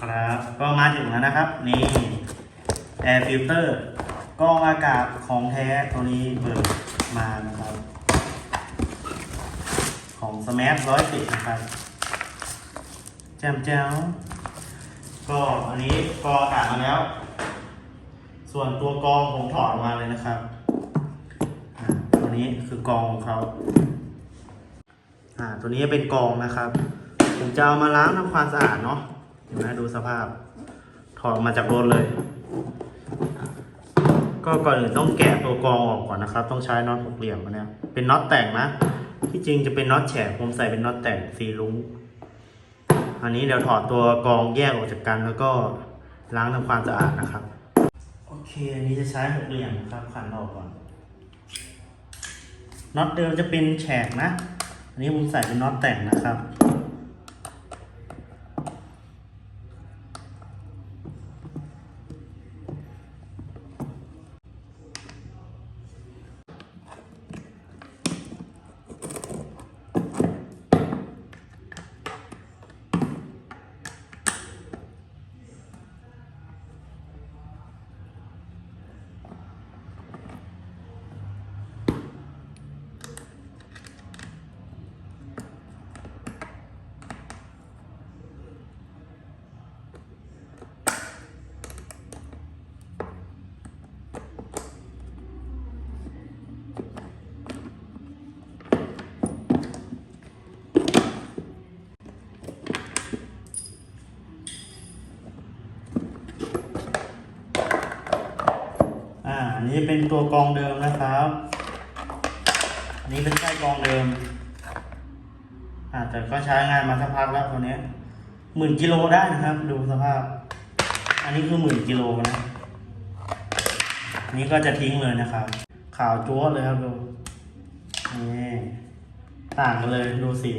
ครับก็มาถึงแล้วนะครับ นี่ Air Filter กรองอากาศของแท้ตัวนี้เบิกมานะครับ ของ Smart ร้อยสิบนะครับแจมแจ้วก็อันนี้กรองอากาศมาแล้ว ส่วนตัวกรองผมถอดออกมาเลยนะครับตัวนี้คือกรองของเขาอ่าตัวนี้เป็นกรองนะครับผมจะเอามาล้างทำความสะอาดเนาะ ห็นไหมดูสภาพ ถอดมาจากรถเลย ก็ก่อนอื่นต้องแกะตัวกรองออกก่อนนะครับ ต้องใช้น็อตหกเหลี่ยมนเนี้ยเป็นน็อตแต่งนะ ที่จริงจะเป็นน็อตแฉกผมใส่เป็นน็อตแต่งสีลุงอันนี้เดี๋ยวถอดตัวกรองแยกออกจากกันแล้วก็ล้างทำความสะอาดนะครับโอเคอันนี้จะใช้หกเหลี่ยมนะครับขันออกก่อนน็อตเดิมจะเป็นแฉกนะ อันนี้ผมใส่เป็นน็อตแต่งนะครับ อันนี้เป็นตัวกองเดิมนะครับอันนี้เป็นไส้กองเดิม อ่าแต่ก็ใช้งานมาสักพักแล้วตัวนี้หมื่นกิโลได้นะครับ ดูสภาพ อันนี้คือหมื่นกิโลนะนี้ก็จะทิ้งเลยนะครับ ขาวจั๊วเลยครับดูนี่ต่างกันเลยดูสี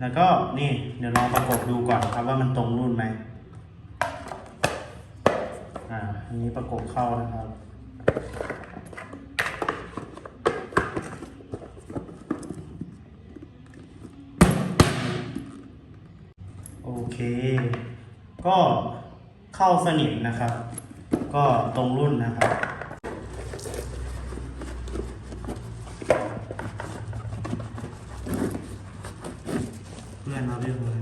แล้วก็นี่เดี๋ยวลองประกบดูก่อนครับว่ามันตรงรุ่นไหม อ่าอันนี้ประกบเข้านะครับโอเค ก็เข้าสนิทนะครับ ก็ตรงรุ่นนะครับเพื่อนเราเรียกเลย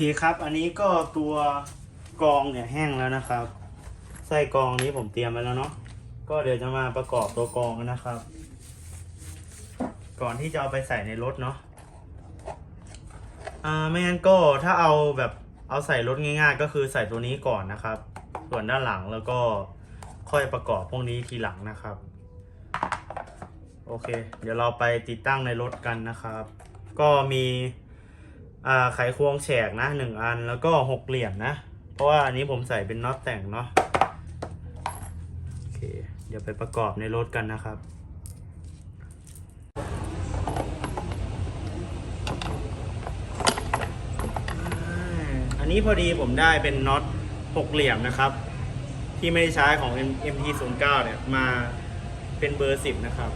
เคครับ อันนี้ก็ตัวกองเนี่ยแห้งแล้วนะครับ ไส้กองนี้ผมเตรียมไว้แล้วเนาะ ก็เดี๋ยวจะมาประกอบตัวกองนะครับ ก่อนที่จะเอาไปใส่ในรถเนาะ อ่าไม่งั้นก็ถ้าเอาแบบเอาใส่รถง่าย ๆ ก็คือใส่ตัวนี้ก่อนนะครับ ส่วนด้านหลังแล้วก็ค่อยประกอบพวกนี้ทีหลังนะครับ โอเค เดี๋ยวเราไปติดตั้งในรถกันนะครับ ก็มี อ่าไขควงแฉกนะหนึ่งอันแล้วก็หกเหลี่ยมนะ เพราะว่าอันนี้ผมใส่เป็นน็อตแต่งเนาะโอเค เดี๋ยวไปประกอบในรถกันนะครับอันนี้พอดีผมได้เป็นน็อตหกเหลี่ยมนะครับ ที่ไม่ได้ใช้ของ MT09 เนี่ยมาเป็นเบอร์ 10 นะครับ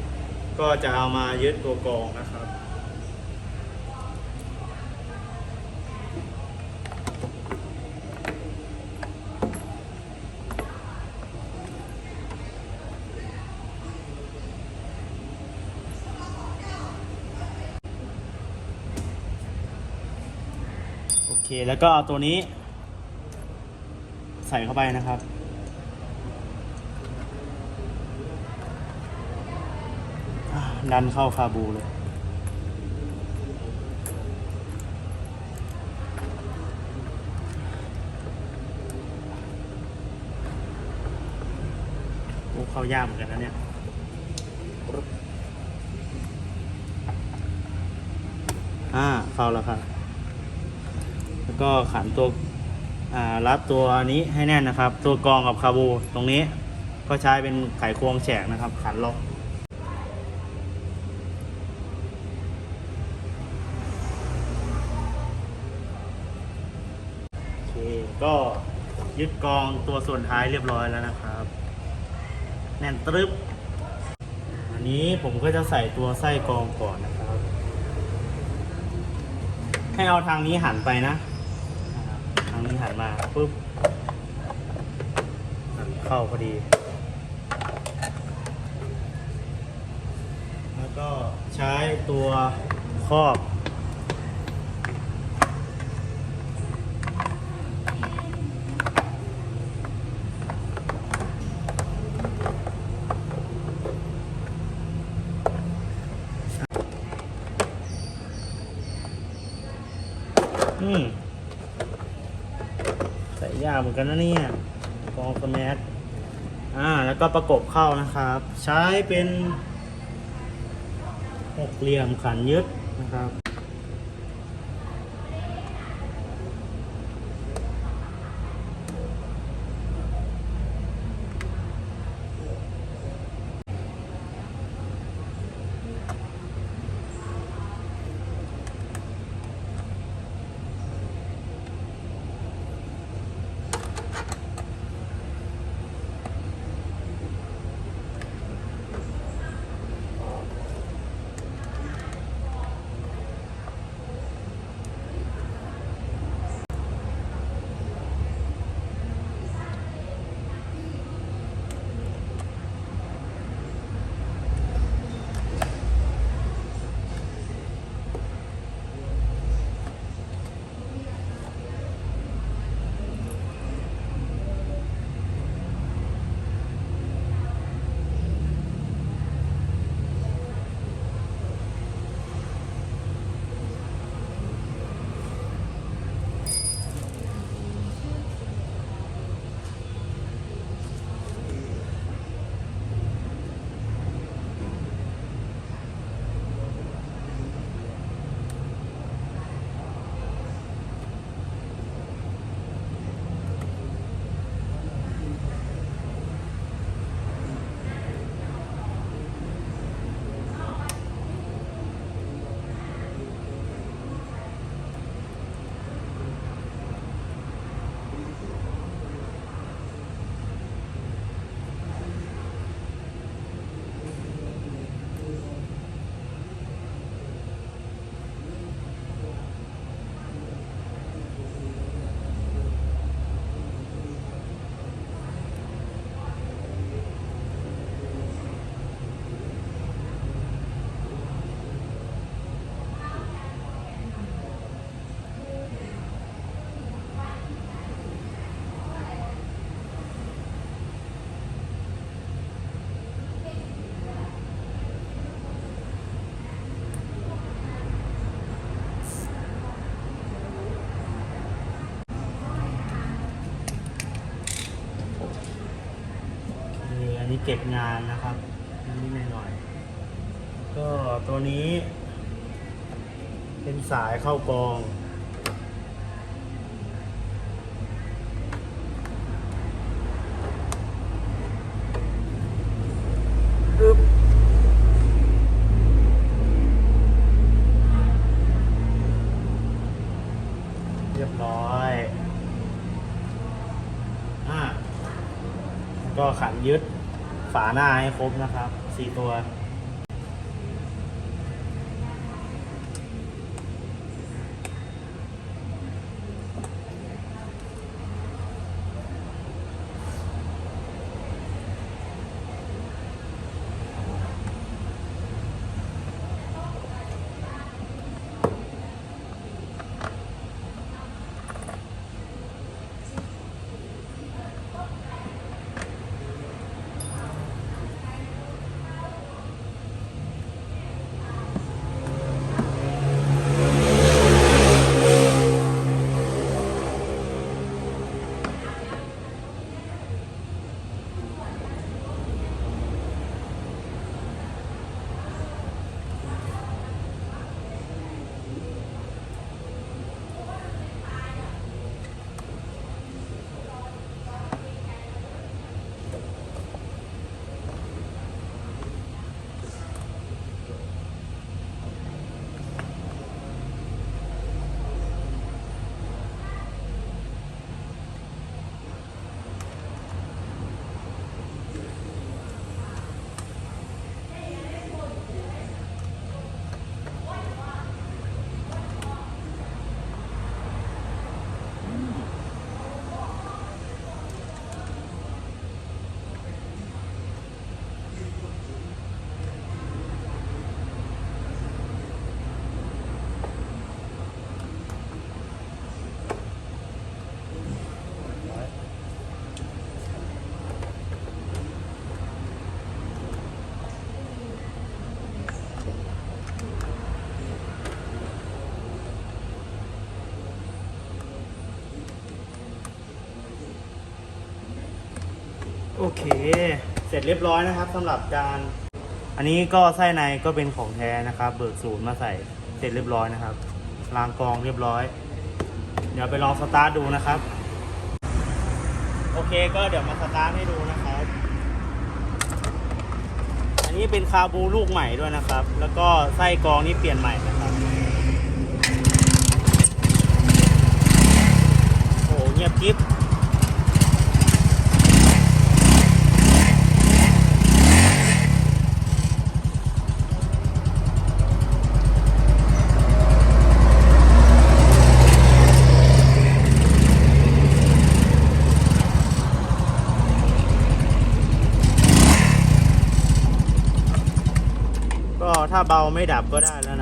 ก็จะเอามายึดตัวกองนะครับ โอเค แล้วก็เอาตัวนี้ ใส่เข้าไปนะครับ ดันเข้าคาบูเลยโอ้เข้ายากเหมือนกันนะเนี่ยอ่าเข้าแล้วครับ แล้วก็ขันตัวรัดตัวนี้ให้แน่นนะครับ ตัวกรองกับคาบูตรงนี้ก็ใช้เป็นไขควงแฉกนะครับ ขันล็อกโอเคก็ยึดกองตัวส่วนท้ายเรียบร้อยแล้วนะครับ แน่นตรึบอันนี้ผมก็จะใส่ตัวไส้กองก่อนนะครับ ให้เอาทางนี้หันไปนะ นี้หันมาปุ๊บหันเข้าพอดี แล้วก็ใช้ตัวครอบ อืมใส่ยากเหมื อนกันนะเนี่ยฟองสแมัอ่าแล้วก็ประกบเข้านะครับ ใช้เป็นหกเหลี่ยมขันยึดนะครับ เก็บงานนะครับนิดหน่อยๆก็ตัวนี้ เป็นสายเข้ากอง เรียบร้อยอ่าก็ขันยึด ฝาหน้าให้ครบนะครับสี่ตัว เค เสร็จเรียบร้อยนะครับสำหรับจานอันนี้ก็ไส้ในก็เป็นของแท้นะครับ เบิกศูนย์มาใส่เสร็จเรียบร้อยนะครับล้างกองเรียบร้อย เดี๋ยวไปลองสตาร์ทดูนะครับ โอเคก็เดี๋ยวมาสตาร์ทให้ดูนะครับ อันนี้เป็นคาบูลูกใหม่ด้วยนะครับ แล้วก็ไส้กองนี่เปลี่ยนใหม่นะครับ โอ้โหเงียบกิ๊บ ก็ถ้า เบาไม่ดับก็ได้แล้วนะ